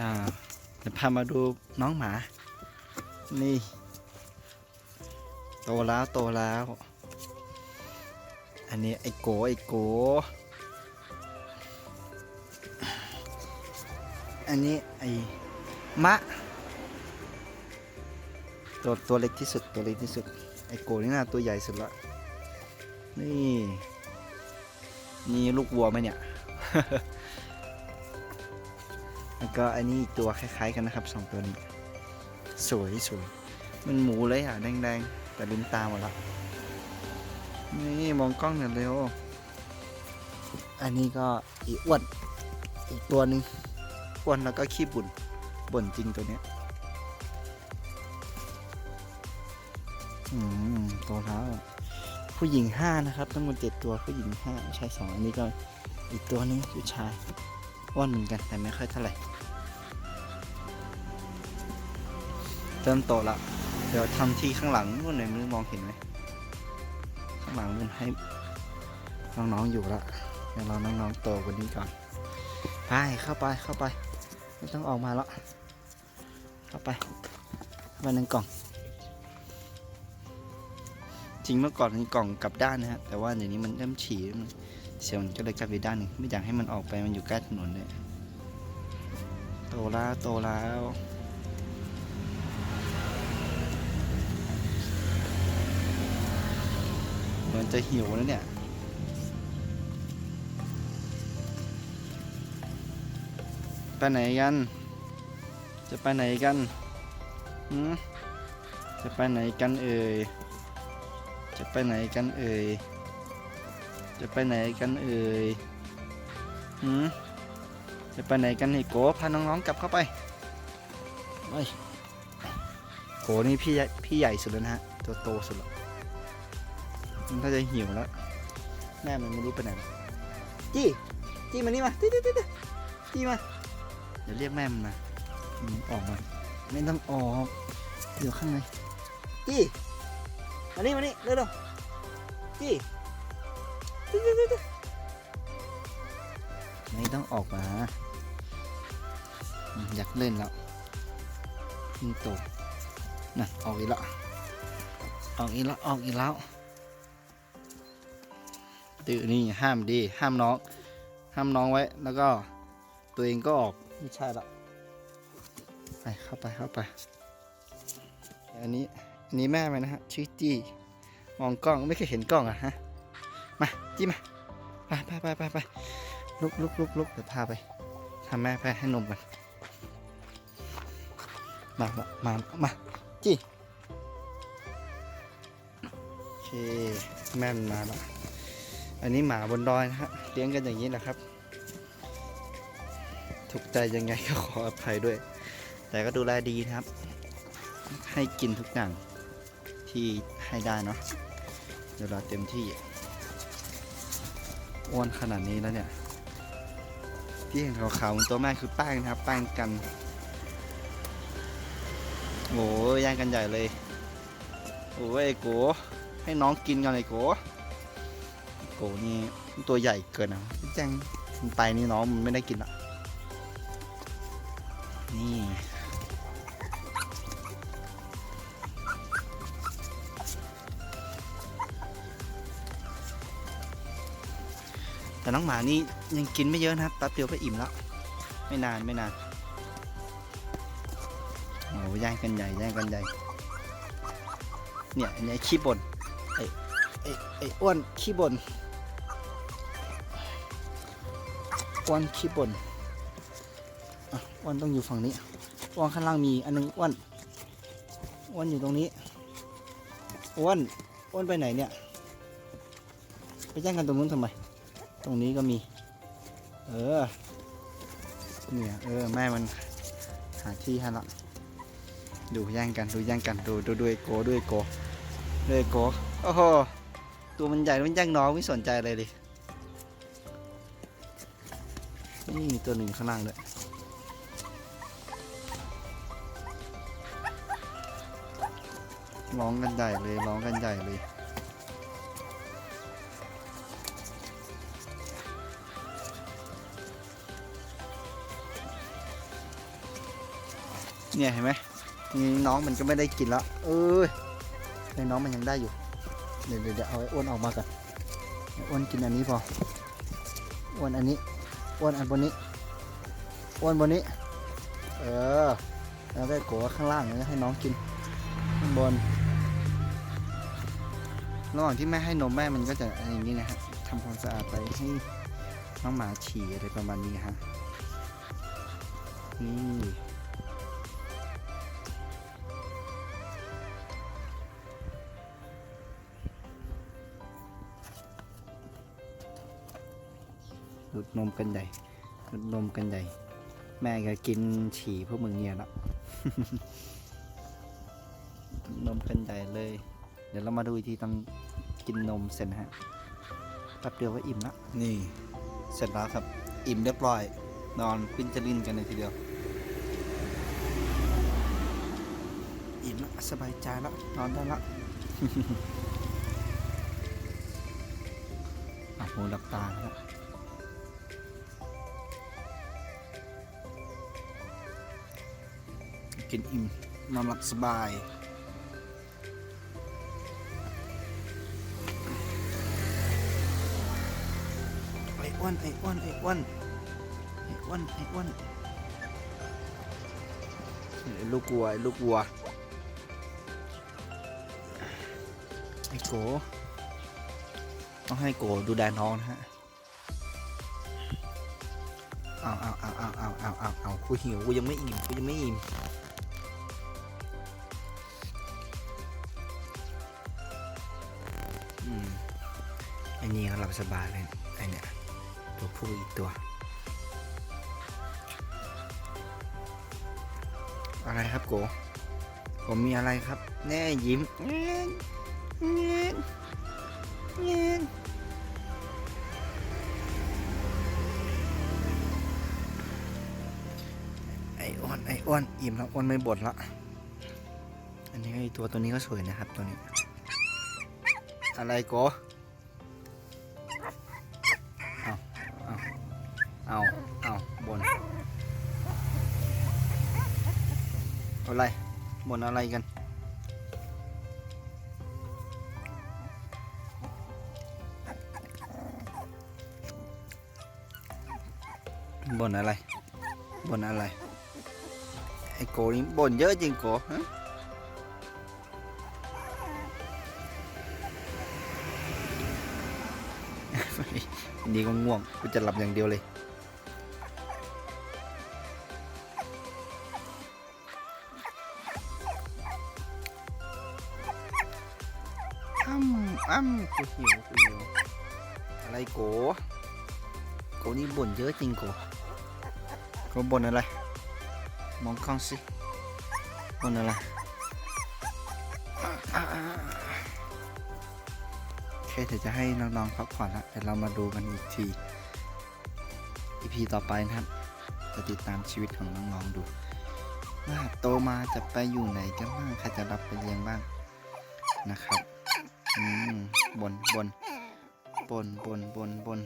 เดี๋ยวพามาดูน้องหมา นี่ โตแล้วโตแล้ว อันนี้ไอโกไอโก อันนี้ไอมะ ตัวตัวเล็กที่สุดตัวเล็กที่สุด ไอโกนี่น่าตัวใหญ่สุดละ นี่ นี่ลูกวัวไหมเนี่ย แล้วก็อันนี้อีกตัวคล้าย ๆ กันนะครับสองตัวนี้ สวยสวยมันหมูเลยอะ แดงๆ แต่ลืมตาหมดละนี่มองกล้องหน่อยเร็ว อันนี้ก็อีอ้วนอีกตัวนึงอ้วนแล้วก็ขี้บุ่นบ่นจริงตัวเนี้ยอืมตัวแล้วผู้หญิงห้านะครับทั้งหมดเจ็ดตัวผู้หญิงห้าผู้ชายสองอันนี้ก็อีกตัวนึงผู้ชาย อ้วนเหมือนกันแต่ไม่ค่อยเท่าไหร่เริ่มโตละเดี๋ยวทำที่ข้างหลังนู่นหน่อยมือมองเห็นไหมข้างหลังมันให้น้องๆอยู่ละเดี๋ยวรอน้องๆโตกว่านี้ก่อนไปเข้าไปเข้าไปไม่ต้องออกมาแล้วเข้าไปเข้าไปในกล่อง จริงเมื่อก่อนมีกล่องกลับด้านนะฮะแต่ว่าเดี๋ยวนี้มันเริ่มฉี่มัน เสียมันก็เลยกลับไปด้านหนึ่งไม่อยากให้มันออกไปมันอยู่ใกล้ถนนเลยโตแล้วโตแล้วเหมือนจะหิวแล้วเนี่ยไปไหนกัน จะไปไหนกันหืมจะไปไหนกันเอ่ย จะไปไหนกันเอ่ย จะไปไหนกันเอ่ยหืมจะไปไหนกันนี่โกพาน้องๆกลับเข้าไปไปโกนี่พี่ใหญ่พี่ใหญ่สุดแล้วนะฮะ ตัวโตสุดแล้วมันถ้าจะหิวแล้ว แม่มันไม่รู้ไปไหนแล้วจี้จี้มานี่มาจี้จี้จี้จี้มาเดี๋ยวเรียกแม่มันมาอืมออกมาไม่ต้องออกเดี๋ยวข้างในจี้มานี่มานี่เร็วๆจี้จี้จี้จี้จี้ ไม่ต้องออกมาอืมอยากเล่นแล้วนี่โตน่ะออกอีกแล้ว ออกอีกแล้ว ออกอีกแล้ว ตื่นนี่ห้ามดี ห้ามน้อง ห้ามน้องไว้ แล้วก็ตัวเองก็ออก ไม่ใช่ละไปเข้าไปเข้าไป อันนี้ อันนี้แม่มันนะฮะชื่อจี้ มองกล้องไม่เคยเห็นกล้องอะฮะ มาจี้มาไปไปไปไปไปลุกลุกลุกลุกเดี๋ยวพาไปทำแม่ไปให้นมกันมามามามาจี้โอเคแม่มันมาล้วอันนี้หมาบนดอยนะฮะเลี้ยงกันอย่างนี้แหละครับ ถูกใจยังไงก็ขออภัยด้วย แต่ก็ดูแลดีนะครับ ให้กินทุกอย่างที่ให้ได้เนาะเดี๋ยวเราเต็มที่ อ้วนขนาดนี้แล้วเนี่ย ที่เห็นขาวๆบนตัวแม่คือแป้งนะครับ แป้งกันโอ้ยย่างกันใหญ่เลยโอ้ยไอ้โกให้น้องกินกันเลยโกโกนี่ตัวใหญ่เกินนะแจ้งมันไปนี่น้องมันไม่ได้กินละนี่ น้องหมานี่ยังกินไม่เยอะนะครับแป๊บเดียวก็อิ่มแล้ว ไม่นานไม่นานโอ้ย่างกันใหญ่ย่างกันใหญ่เนี่ยอันนี้ขี้บ่นไอ้ไอ้ไอ้อ้วนขี้บ่นอ้วนขี้บ่นอะอ้วนต้องอยู่ฝั่งนี้อ้วนข้างล่างมีอันนึงอ้วนอ้วนอยู่ตรงนี้อ้วนอ้วนไปไหนเนี่ย ไปแย่งกันตรงนู้นทำไม ตรงนี้ก็มี เออ เนี่ย เออ แม่มันหาที่ให้ละ ดูแย่งกัน ดูแย่งกัน ดูดูด้วยโกด้วยโกด้วยโกโอ้โห ตัวมันใหญ่มันแย่งน้องไม่สนใจเลยดิ นี่มีตัวหนึ่งข้างล่างด้วยร้องกันใหญ่เลย ร้องกันใหญ่เลย เนี่ยเห็นไหมนี่น้องมันก็ไม่ได้กินแล้วเอ้ยในน้องมันยังได้อยู่ เดี๋ยวเดี๋ยวเอาไอ้อ้วนออกมาก่อนอ้วนกินอันนี้พออ้วนอันนี้อ้วนอันบนนี้อ้วนบนนี้ เออแล้วก็โกะข้างล่างนี่ให้น้องกินข้างบนระหว่างที่แม่ให้นมแม่มันก็จะอย่างนี้นะฮะทำความสะอาดไปให้น้องหมาฉี่อะไรประมาณนี้ฮะนี่ ดูดนมกันใหญ่ดูดนมกันใหญ่แม่ก็กินฉี่พวกมึงเนี่ยละนมกันใหญ่เลย เดี๋ยวเรามาดูอีกทีตอนกินนมเสร็จฮะแป๊บเดียวก็อิ่มละนี่ เสร็จแล้วครับ อิ่มเรียบร้อย นอนปิ้นจะลินกันเลยทีเดียว อิ่มละสบายใจละนอนได้ละอะหูหลับตาแล้ว กินอิ่มนอนหลับสบาย ไอ้อ้วนไอ้อ้วนไอ้อ้วนไอ้อ้วนไอ้อ้วนไอ้ลูกวัวไอ้ลูกวัวไอ้โกต้องให้โกดูแลน้องนะฮะเอาเอาเอาเอาเอาเอาเอาเอากูหิวกูยังไม่อิ่มกูยังไม่อิ่ม นี่เขาหลับสบายเลยไอเนี่ยตัวผู้อีกตัว อะไรครับโก ผมมีอะไรครับ แน่ยิ้มเงี้ยเงี้ยเงี้ยไอ้อ้วนไอ้อ้วนอิ่มแล้วอ้วนไม่บ่นละอันนี้ไอ้ตัวตัวนี้ก็สวยนะครับตัวนี้ อะไรโก เอา เอาบนอะไรบนอะไรกันบนอะไรบนอะไร ไอ้โกนี่บนเยอะจริงโกฮะดีก็ง่วงกูจะหลับอย่างเดียวเลย อ้ำอ้ำกูหิวกูหิวอะไรโกโกนี่บ่นเยอะจริงโกโกบ่นอะไร มองกล้องสิบ่นอะไรโอเคเดี๋ยวจะให้น้องๆพักผ่อนละเดี๋ยวเรามาดูกันอีกที EP ต่อไปนะครับ จะติดตามชีวิตของน้องๆดูว่าโตมาจะไปอยู่ไหนกันบ้างใครจะรับไปเลี้ยงบ้างนะครับ บนบนบนบนบนบน